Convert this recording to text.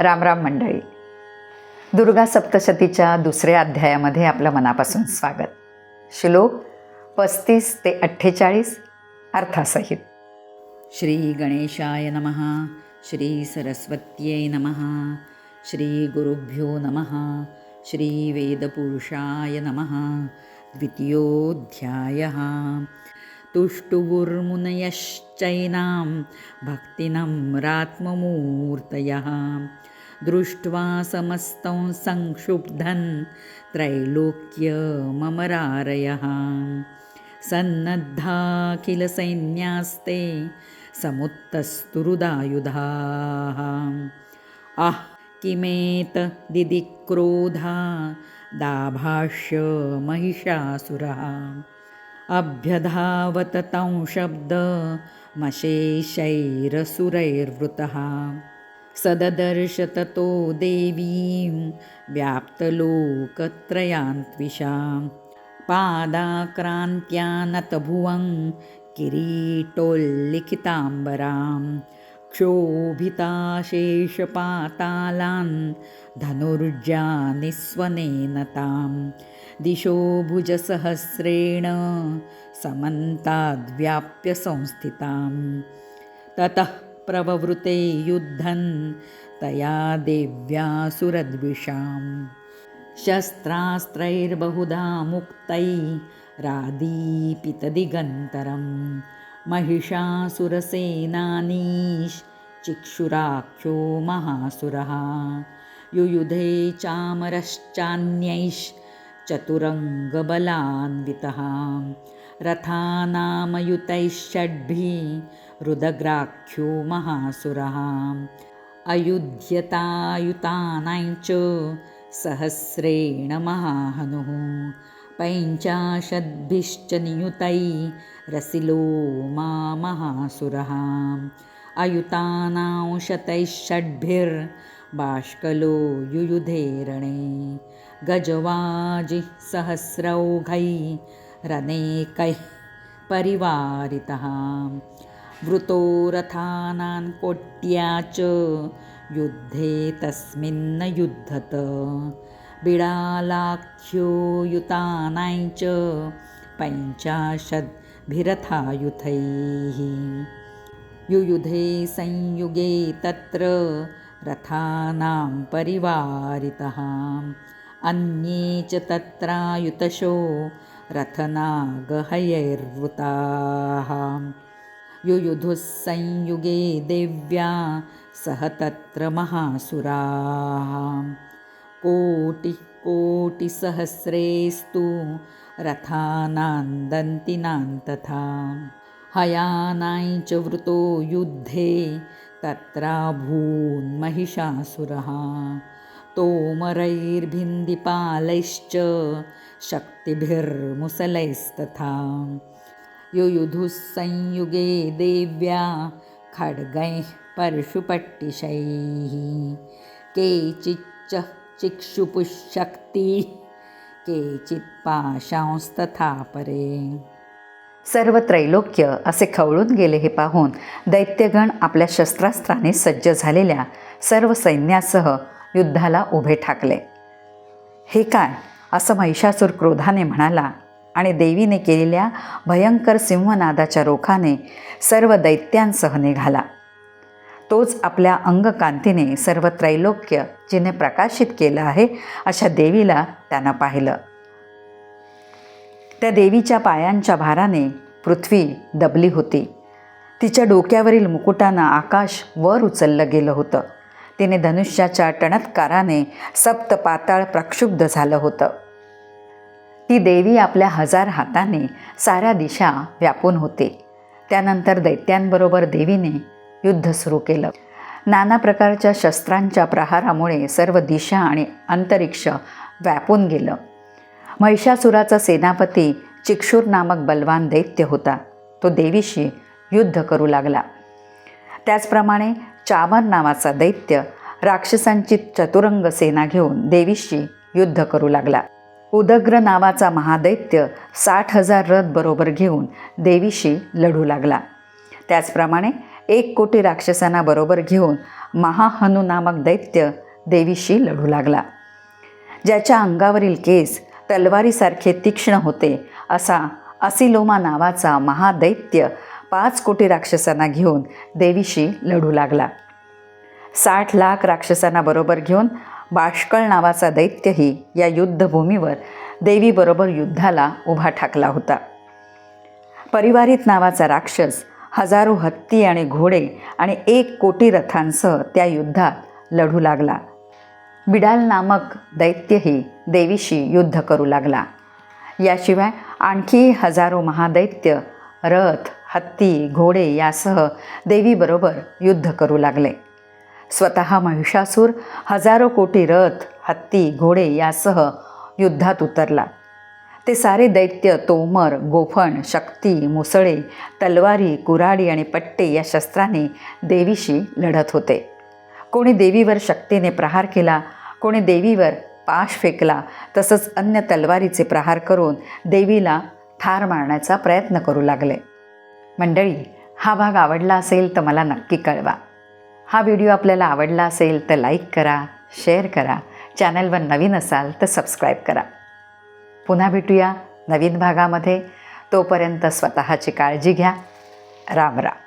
रामराम मंडळी. दुर्गा सप्तशतीच्या दुसऱ्या अध्यायामध्ये आपलं मनापासून स्वागत. श्लोक पस्तीस ते अठ्ठेचाळीस अर्थासहित. श्री गणेशाय नमः श्री सरस्वत्यै नमः श्री गुरुभ्यो नमः श्री वेदपुरुषाय नमः द्वितीयोऽध्यायः. तुष्टुवुर्मुनयश्चैनां भक्तिनम्रात्ममूर्तयः दृष्ट्वा समस्तं संक्षुब्धन् त्रैलोक्यममरारयः सन्नद्धाखिलसैन्यास्ते समुत्तस्तुरुदायुधाः। आह किमेतदिक्रोधा दाभाष्य महिषासुरः अभ्यधावत तं शब्दमशेषैरसुरैर्वृतः सददर्श ततो देवीं व्याप्तलोकत्रयान्त्विषां पादाक्रान्त्यानतभुवं किरीटोल्लिखिताम्बरां। क्षोभिताशेषपातालान् धनुर्जानिस्वनेन तां दिशो भुजसहस्रेण समन्ताद्व्याप्य संस्थितां ततः प्रववृते युद्धन् तया देव्यासुरद्विषाम्। शस्त्रास्त्रैर्बहुधा मुक्तैरादीपितदिगन्तरं महिषासुरसेनानीश्चिक्षुराख्यो महासुरः। युयुधे चामरश्चान्यैश्चतुरङ्गबलान्वितः रथानामयुतैः षड्भिः रुदग्राख्यो महासुरः। अयुध्यतायुतानां सहस्रेण महाहनुः। पञ्चाशद्भिश्च नियुतैरसिलो मा महासुरः। अयुतानां शतैः षड्भिर्बाष्कलो युयुधे रणे गजवाजिः सहस्रौघैरनेकैः परिवारितः। वृतो रथानां कोट्या च युद्धे तस्मिन्न युद्धत। बिडालाख्यो युतानां च पञ्चाशद्भिरथायुथैः युयुधे संयुगे तत्र रथानां परिवारितः। अन्ये च तत्रायुतशो रथनागहयैर्वृताः। युयुधुः संयुगे देव्या सह तत्र महासुराः। कोटिकोटिसहस्रेस्तु रथानां दन्तिनां तथा। हयानां च वृतो युद्धे तत्राभून्महिषासुरः तोमरैर्भिन्दिपालैश्च शक्तिभिर्मुसलैस्तथा। युयुधुः संयुगे देव्या खड्गैः परशुपट्टिशैः। केचिच्च चिक्षुपुशक्तिः केचित् पाशांस्तथा परे सर्व त्रैलोक्य असे खवळून गेले हे पाहून दैत्यगण आपल्या शस्त्रास्त्राने सज्ज झालेल्या सर्व सैन्यासह युद्धाला उभे ठाकले. हे काय? असं महिषासूर क्रोधाने म्हणाला आणि देवीने केलेल्या भयंकर सिंहनादाच्या रोखाने सर्व दैत्यांसह निघाला. तोच आपल्या अंगकांतीने सर्व त्रैलोक्य जिने प्रकाशित केलं आहे अशा देवीला त्यानं पाहिलं. त्या देवीच्या पायांच्या भाराने पृथ्वी दबली होती. तिच्या डोक्यावरील मुकुटानं आकाश वर उचललं गेलं होतं. तिने धनुष्याच्या टणत्काराने सप्त पाताळ प्रक्षुब्ध झालं होतं. ती देवी आपल्या हजार हाताने साऱ्या दिशा व्यापून होते. त्यानंतर दैत्यांबरोबर देवीने युद्ध सुरू केलं. नाना प्रकारच्या शस्त्रांच्या प्रहारामुळे सर्व दिशा आणि अंतरिक्ष व्यापून गेलं. महिषासुराचा सेनापती चिक्षूर नामक बलवान दैत्य होता. तो देवीशी युद्ध करू लागला. त्याचप्रमाणे चामर नावाचा दैत्य राक्षसांची चतुरंग सेना घेऊन देवीशी युद्ध करू लागला. उदग्र नावाचा महादैत्य साठ हजार रथ बरोबर घेऊन देवीशी लढू लागला. त्याचप्रमाणे एक कोटी राक्षसांना बरोबर घेऊन महाहनु नामक दैत्य देवीशी लढू लागला. ज्याच्या अंगावरील केस तलवारीसारखे तीक्ष्ण होते असा असिलोमा नावाचा महादैत्य पाच कोटी राक्षसांना घेऊन देवीशी लढू लागला. साठ लाख राक्षसांना बरोबर घेऊन बाष्कळ नावाचा दैत्यही या युद्धभूमीवर देवीबरोबर युद्धाला उभा ठाकला होता. परिवारित नावाचा राक्षस हजारो हत्ती आणि घोडे आणि एक कोटी रथांसह त्या युद्धात लढू लागला. बिडाल नामक दैत्यही देवीशी युद्ध करू लागला. याशिवाय आणखी हजारो महादैत्य रथ हत्ती घोडे यासह देवीबरोबर युद्ध करू लागले. स्वतः महिषासूर हजारो कोटी रथ हत्ती घोडे यासह युद्धात उतरला. ते सारे दैत्य तोमर गोफण शक्ती मुसळे तलवारी कुऱ्हाडी आणि पट्टे या शस्त्राने देवीशी लढत होते. कोणी देवीवर शक्तीने प्रहार केला कोणी देवीवर पाश फेकला तसंच अन्य तलवारीचे प्रहार करून देवीला ठार मारण्याचा प्रयत्न करू लागले. मंडळी हा भाग आवडला असेल तर मला नक्की कळवा. हा व्हिडिओ आपल्याला आवडला असेल तर लाईक करा शेअर करा चॅनलवर नवीन असाल तर सबस्क्राईब करा. पुन्हा भेटूया नवीन भागामध्ये. तोपर्यंत स्वतःची काळजी घ्या. राम राम.